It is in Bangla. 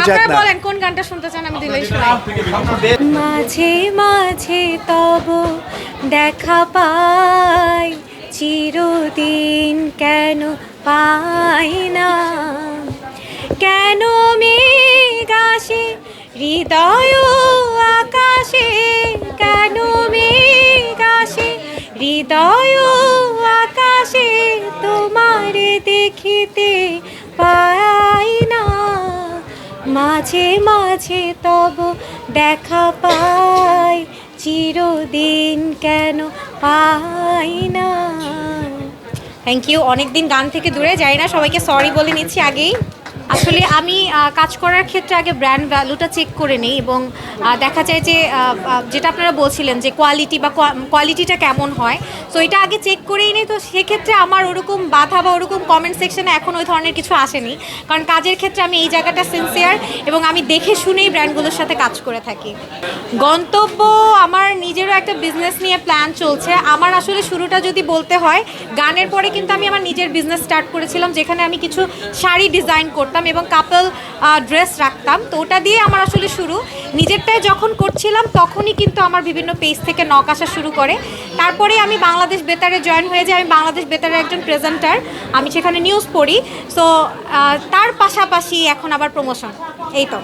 বলেন কোন গানটা শুনতে চান আমি দিলেই মাঝে মাঝে তব দেখা পাই চিরদিন কেন পাই না। কেন মেঘাসে হৃদয় আকাশে? কেন মেঘাসে হৃদয় আকাশে? তোমারে দেখিতে পাই মাঝে মাঝে তব দেখা পাই, চিরদিন কেন পাই না। থ্যাংক ইউ অনেক দিন গান থেকে দূরে যাই না, সবাইকে সরি বলে নিচ্ছি আগেই। আসলে আমি কাজ করার ক্ষেত্রে আগে ব্র্যান্ড ভ্যালুটা চেক করে নিই এবং দেখা যায় যে যেটা আপনারা বলছিলেন যে কোয়ালিটি বা কোয়ালিটিটা কেমন হয়, তো এটা আগে চেক করেই নিই। তো সেক্ষেত্রে আমার ওরকম বাধা বা ওরকম কমেন্ট সেকশনে এখন ওই ধরনের কিছু আসেনি। কারণ কাজের ক্ষেত্রে আমি এই জায়গাটা সিনসিয়ার এবং আমি দেখে শুনেই ব্র্যান্ডগুলোর সাথে কাজ করে থাকি। গন্তব্য আমার নিজেরও একটা বিজনেস নিয়ে প্ল্যান চলছে। আমার আসলে শুরুটা যদি বলতে হয়, গানের পরে কিন্তু আমি আমার নিজের বিজনেস স্টার্ট করেছিলাম, যেখানে আমি কিছু শাড়ি ডিজাইন করতাম। এবং কাপল ড্রেস রাখতাম। তো ওটা দিয়ে আমার আসলে শুরু। নিজেরটাই যখন করছিলাম, তখনই কিন্তু আমার বিভিন্ন পেজ থেকে নক আসা শুরু করে। তারপরে আমি বাংলাদেশ বেতারে জয়েন হয়ে যাই। আমি বাংলাদেশ বেতারের একজন প্রেজেন্টার আমি সেখানে নিউজ পড়ি। সো তার পাশাপাশি এখন আবার প্রমোশন এই তো।